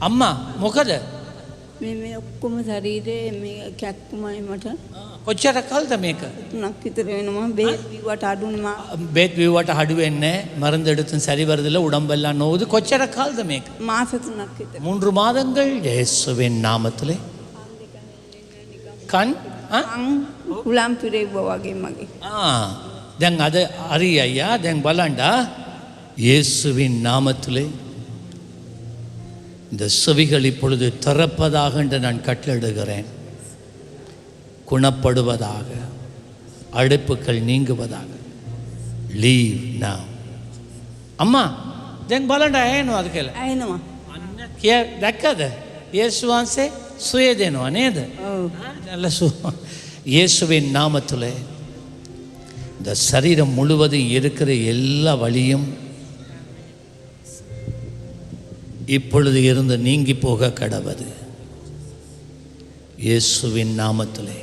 අම්මා මොකද මේ මේ ඔක්කොම ශරීරයේ මේ කැක්කුමයි මට කොච්චර කල්ද මේක තුනක් විතර වෙනවා බේත් බිව්වට අඩුනේ මා බේත් විවට අඩුවෙන්නේ மருந்து எடுத்தும் சரி வருதில்ல உடம்பெல்லாம் நோவுது கொச்சர கால்த மேக் මාස තුනක් විතර மூன்று மாதங்கள் இயேசுவின் நாமத்திலே කන් ආ? අං උලම් පිරෙව්වා වගේ මගේ ஆ දැන් අද හරි අයියා දැන් බලන්ඩා இயேசுவின் நாமத்திலே இந்த செவிகள் இப்பொழுது திறப்பதாக என்று நான் கட்டளிடுகிறேன் குணப்படுவதாக அடைப்புகள் நீங்குவதாக. லீவ் நவ் அம்மா தென் ಬಲಂಡ ಏನು அது ಏನಮ್ಮ ಕೇ ದಕ್ಕದ ಯೇಸು ಆನ್ಸೆ ಸುಯದೇನು ಅನೇದ நல்ல சு இயேசுவின் நாமத்தில். இந்த சரீரம் முழுவதும் இருக்கிற எல்லா வழியும் இப்பொழுது இருந்து நீங்கி போக கடவது இயேசுவின் நாமத்திலே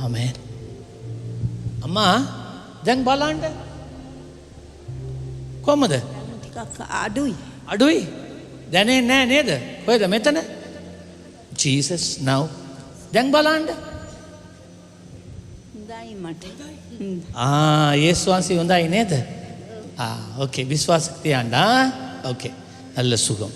ஆமேன் அம்மா જંગ બાલાંડ કોમ દે આડુઈ આડુઈ દેને ને ને દે કોઈ દે મેં તને જીસસ નાવ જંગ બાલાંડ હા એ સ્વાસી ઊંધાઈ ને દે ஆ ஓகே விஸ்வாசக்தி ஆண்டா ஓகே நல்ல சுகம்.